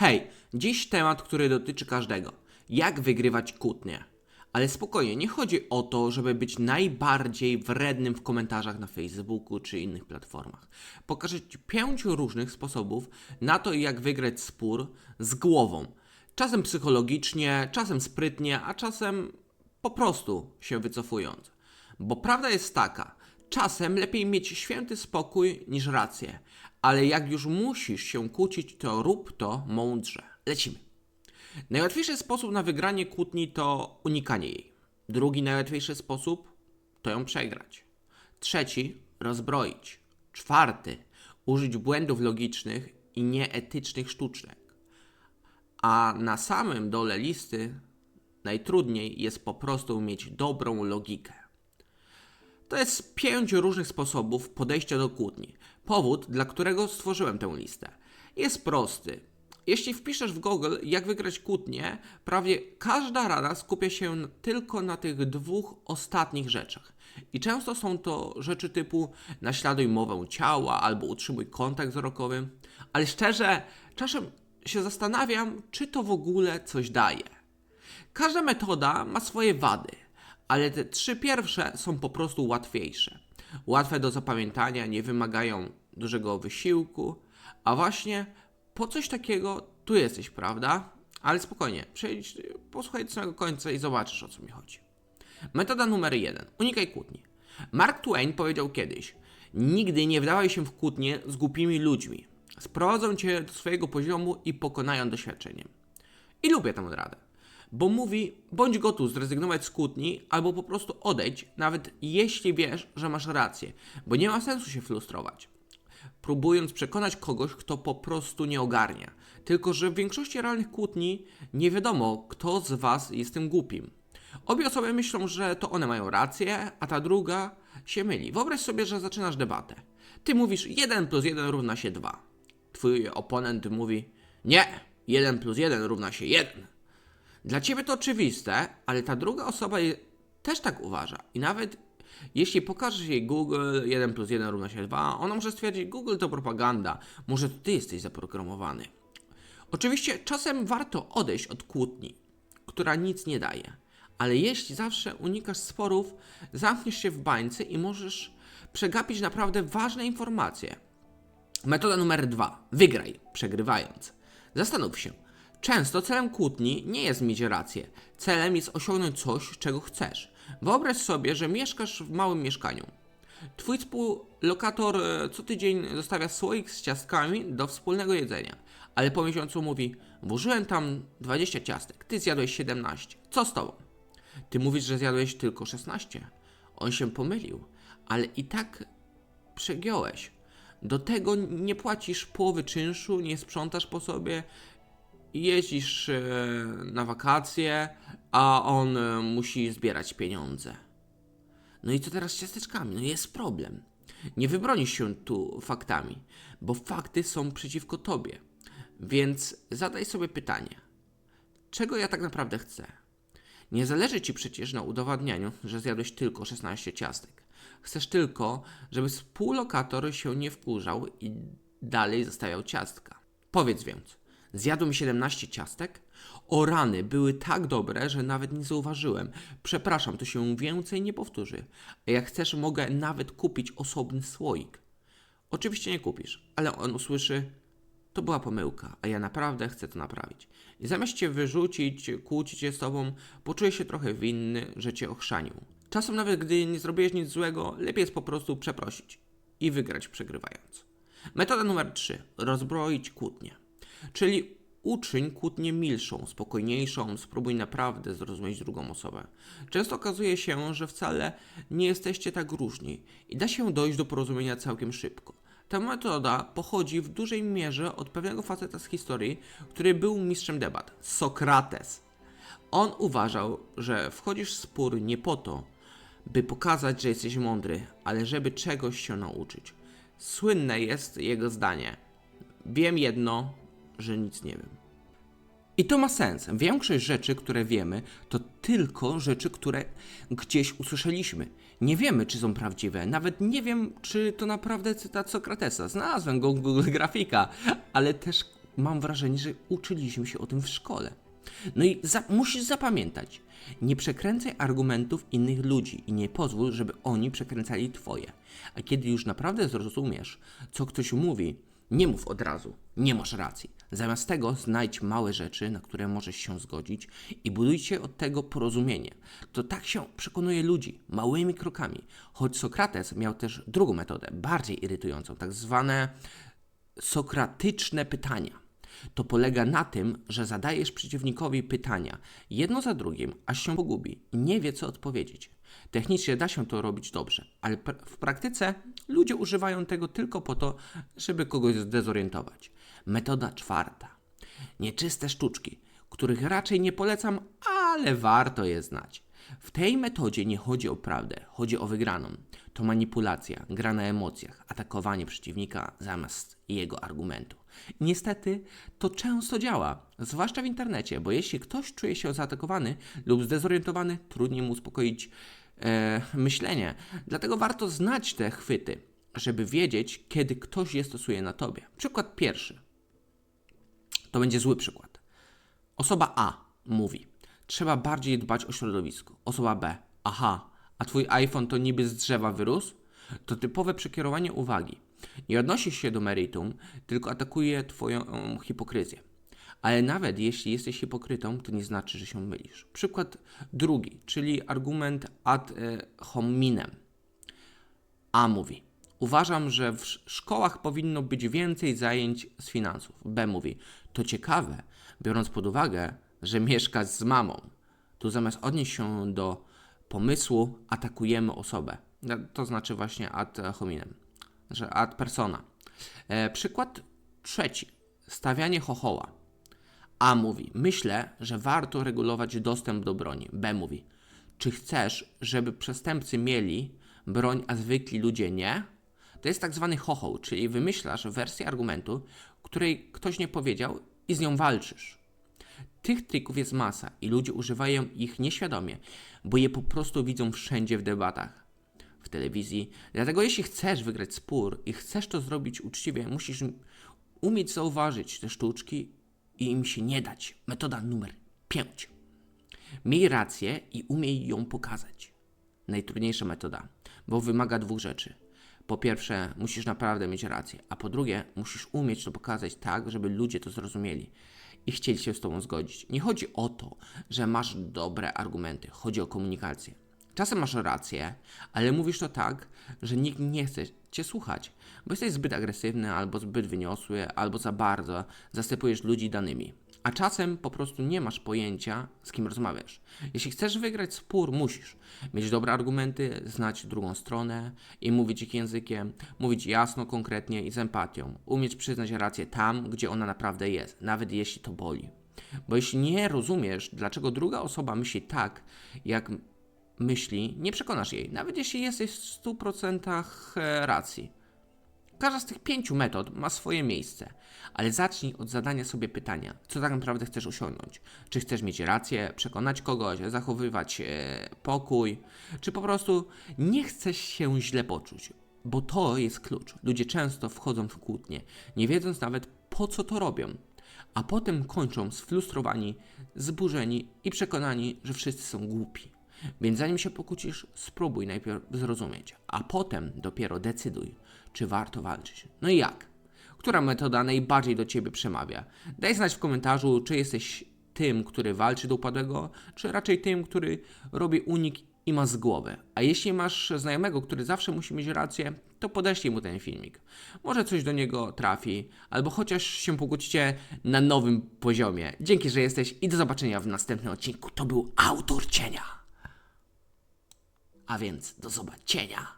Hej, dziś temat, który dotyczy każdego. Jak wygrywać kłótnie. Ale spokojnie, nie chodzi o to, żeby być najbardziej wrednym w komentarzach na Facebooku czy innych platformach. Pokażę Ci pięć różnych sposobów na to, jak wygrać spór z głową. Czasem psychologicznie, czasem sprytnie, a czasem po prostu się wycofując. Bo prawda jest taka, czasem lepiej mieć święty spokój niż rację, ale jak już musisz się kłócić, to rób to mądrze. Lecimy. Najłatwiejszy sposób na wygranie kłótni to unikanie jej. Drugi najłatwiejszy sposób to ją przegrać. Trzeci rozbroić. Czwarty użyć błędów logicznych i nieetycznych sztuczek. A na samym dole listy najtrudniej jest po prostu mieć dobrą logikę. To jest pięć różnych sposobów podejścia do kłótni. Powód, dla którego stworzyłem tę listę, jest prosty. Jeśli wpiszesz w Google, jak wygrać kłótnię, prawie każda rada skupia się tylko na tych dwóch ostatnich rzeczach. I często są to rzeczy typu naśladuj mowę ciała albo utrzymuj kontakt wzrokowy. Ale szczerze, czasem się zastanawiam, czy to w ogóle coś daje. Każda metoda ma swoje wady, ale te trzy pierwsze są po prostu łatwiejsze. Łatwe do zapamiętania, nie wymagają dużego wysiłku, a właśnie po coś takiego tu jesteś, prawda? Ale spokojnie, przejdź, posłuchaj do samego końca i zobaczysz o co mi chodzi. Metoda numer jeden. Unikaj kłótni. Mark Twain powiedział kiedyś: Nigdy nie wdawaj się w kłótnie z głupimi ludźmi. Sprowadzą cię do swojego poziomu i pokonają doświadczeniem. I lubię tę radę, bo mówi: bądź gotów zrezygnować z kłótni albo po prostu odejdź, nawet jeśli wiesz, że masz rację, bo nie ma sensu się frustrować próbując przekonać kogoś, kto po prostu nie ogarnia. Tylko, że w większości realnych kłótni nie wiadomo, kto z was jest tym głupim. Obie osoby myślą, że to one mają rację, a ta druga się myli. Wyobraź sobie, że zaczynasz debatę. Ty mówisz 1 plus 1 równa się 2. Twój oponent mówi nie, 1 plus 1 równa się 1. Dla ciebie to oczywiste, ale ta druga osoba je, też tak uważa. I nawet jeśli pokażesz jej Google 1 plus 1 równa się 2, ona może stwierdzić, Google to propaganda, może to ty jesteś zaprogramowany. Oczywiście czasem warto odejść od kłótni, która nic nie daje. Ale jeśli zawsze unikasz sporów, zamkniesz się w bańce i możesz przegapić naprawdę ważne informacje. Metoda numer dwa. Wygraj, przegrywając. Zastanów się. Często celem kłótni nie jest mieć rację. Celem jest osiągnąć coś, czego chcesz. Wyobraź sobie, że mieszkasz w małym mieszkaniu. Twój współlokator e, co tydzień zostawia słoik z ciastkami do wspólnego jedzenia, ale po miesiącu mówi: Włożyłem tam 20 ciastek, ty zjadłeś 17. Co z tobą? Ty mówisz, że zjadłeś tylko 16. On się pomylił, ale i tak przegiąłeś. Do tego nie płacisz połowy czynszu, nie sprzątasz po sobie, jeździsz e, na wakacje, a on e, musi zbierać pieniądze. No i co teraz z ciasteczkami? No jest problem. Nie wybronisz się tu faktami, bo fakty są przeciwko tobie. Więc zadaj sobie pytanie: czego ja tak naprawdę chcę? Nie zależy ci przecież na udowadnianiu, że zjadłeś tylko 16 ciastek. Chcesz tylko, żeby współlokator się nie wkurzał i dalej zostawiał ciastka. Powiedz więc, zjadłem 17 ciastek? O rany, były tak dobre, że nawet nie zauważyłem. Przepraszam, to się więcej nie powtórzy. Jak chcesz, mogę nawet kupić osobny słoik. Oczywiście nie kupisz, ale on usłyszy, to była pomyłka, a ja naprawdę chcę to naprawić. I zamiast cię wyrzucić, kłócić się z tobą, poczuję się trochę winny, że cię ochrzanił. Czasem nawet gdy nie zrobiłeś nic złego, lepiej jest po prostu przeprosić i wygrać przegrywając. Metoda numer 3. Rozbroić kłótnię. Czyli uczyń kłótnię milszą, spokojniejszą, spróbuj naprawdę zrozumieć drugą osobę. Często okazuje się, że wcale nie jesteście tak różni i da się dojść do porozumienia całkiem szybko. Ta metoda pochodzi w dużej mierze od pewnego faceta z historii, który był mistrzem debat Sokrates. On uważał, że wchodzisz w spór nie po to, by pokazać, że jesteś mądry, ale żeby czegoś się nauczyć. Słynne jest jego zdanie: Wiem jedno, że nic nie wiem. I to ma sens. Większość rzeczy, które wiemy, to tylko rzeczy, które gdzieś usłyszeliśmy. Nie wiemy, czy są prawdziwe. Nawet nie wiem, czy to naprawdę cytat Sokratesa. Znalazłem go w Google Grafika, ale też mam wrażenie, że uczyliśmy się o tym w szkole. No i za, musisz zapamiętać, nie przekręcaj argumentów innych ludzi i nie pozwól, żeby oni przekręcali twoje. A kiedy już naprawdę zrozumiesz, co ktoś mówi, nie mów od razu, nie masz racji. Zamiast tego znajdź małe rzeczy, na które możesz się zgodzić i budujcie od tego porozumienie. To tak się przekonuje ludzi, małymi krokami. Choć Sokrates miał też drugą metodę, bardziej irytującą, tak zwane sokratyczne pytania. To polega na tym, że zadajesz przeciwnikowi pytania, jedno za drugim, aż się pogubi i nie wie, co odpowiedzieć. Technicznie da się to robić dobrze, ale w praktyce ludzie używają tego tylko po to, żeby kogoś zdezorientować. Metoda czwarta. Nieczyste sztuczki, których raczej nie polecam, ale warto je znać. W tej metodzie nie chodzi o prawdę, chodzi o wygraną. To manipulacja, gra na emocjach, atakowanie przeciwnika zamiast jego argumentu. Niestety to często działa, zwłaszcza w internecie, bo jeśli ktoś czuje się zaatakowany lub zdezorientowany, trudniej mu uspokoić e, myślenie. Dlatego warto znać te chwyty, żeby wiedzieć, kiedy ktoś je stosuje na tobie. Przykład pierwszy. To będzie zły przykład. Osoba A mówi: Trzeba bardziej dbać o środowisko. Osoba B: Aha, a twój iPhone to niby z drzewa wyrósł? To typowe przekierowanie uwagi. Nie odnosi się do meritum, tylko atakuje twoją um, hipokryzję. Ale nawet jeśli jesteś hipokrytą, to nie znaczy, że się mylisz. Przykład drugi, czyli argument ad e, hominem. A mówi: Uważam, że w sz- szkołach powinno być więcej zajęć z finansów. B mówi: To ciekawe, biorąc pod uwagę, że mieszkasz z mamą. Tu zamiast odnieść się do pomysłu, atakujemy osobę. No, To znaczy właśnie ad hominem, że ad persona. E, przykład trzeci: stawianie chochoła. A mówi: Myślę, że warto regulować dostęp do broni. B mówi: Czy chcesz, żeby przestępcy mieli broń, a zwykli ludzie nie? To jest tak zwany chochoł, czyli wymyślasz wersję argumentu, której ktoś nie powiedział i z nią walczysz. Tych trików jest masa i ludzie używają ich nieświadomie, bo je po prostu widzą wszędzie w debatach, w telewizji. Dlatego jeśli chcesz wygrać spór i chcesz to zrobić uczciwie, musisz umieć zauważyć te sztuczki i im się nie dać. Metoda numer 5. Miej rację i umiej ją pokazać. Najtrudniejsza metoda, bo wymaga dwóch rzeczy. Po pierwsze, musisz naprawdę mieć rację, a po drugie, musisz umieć to pokazać tak, żeby ludzie to zrozumieli i chcieli się z Tobą zgodzić. Nie chodzi o to, że masz dobre argumenty, chodzi o komunikację. Czasem masz rację, ale mówisz to tak, że nikt nie chce Cię słuchać, bo jesteś zbyt agresywny, albo zbyt wyniosły, albo za bardzo zasypujesz ludzi danymi. A czasem po prostu nie masz pojęcia, z kim rozmawiasz. Jeśli chcesz wygrać spór, musisz mieć dobre argumenty, znać drugą stronę i mówić ich językiem, mówić jasno, konkretnie i z empatią. Umieć przyznać rację tam, gdzie ona naprawdę jest, nawet jeśli to boli. Bo jeśli nie rozumiesz, dlaczego druga osoba myśli tak, jak myśli, nie przekonasz jej, nawet jeśli jesteś w 100% racji. Każda z tych pięciu metod ma swoje miejsce, ale zacznij od zadania sobie pytania, co tak naprawdę chcesz osiągnąć. Czy chcesz mieć rację, przekonać kogoś, zachowywać e, pokój, czy po prostu nie chcesz się źle poczuć, bo to jest klucz. Ludzie często wchodzą w kłótnie, nie wiedząc nawet po co to robią, a potem kończą sfrustrowani, zburzeni i przekonani, że wszyscy są głupi. Więc zanim się pokłócisz, spróbuj najpierw zrozumieć, a potem dopiero decyduj, czy warto walczyć. No i jak? Która metoda najbardziej do ciebie przemawia? Daj znać w komentarzu, czy jesteś tym, który walczy do upadłego, czy raczej tym, który robi unik i ma z głowy. A jeśli masz znajomego, który zawsze musi mieć rację, to podeślij mu ten filmik. Może coś do niego trafi, albo chociaż się pokłócicie na nowym poziomie. Dzięki, że jesteś i do zobaczenia w następnym odcinku. To był Autor Cienia. A więc do zobaczenia.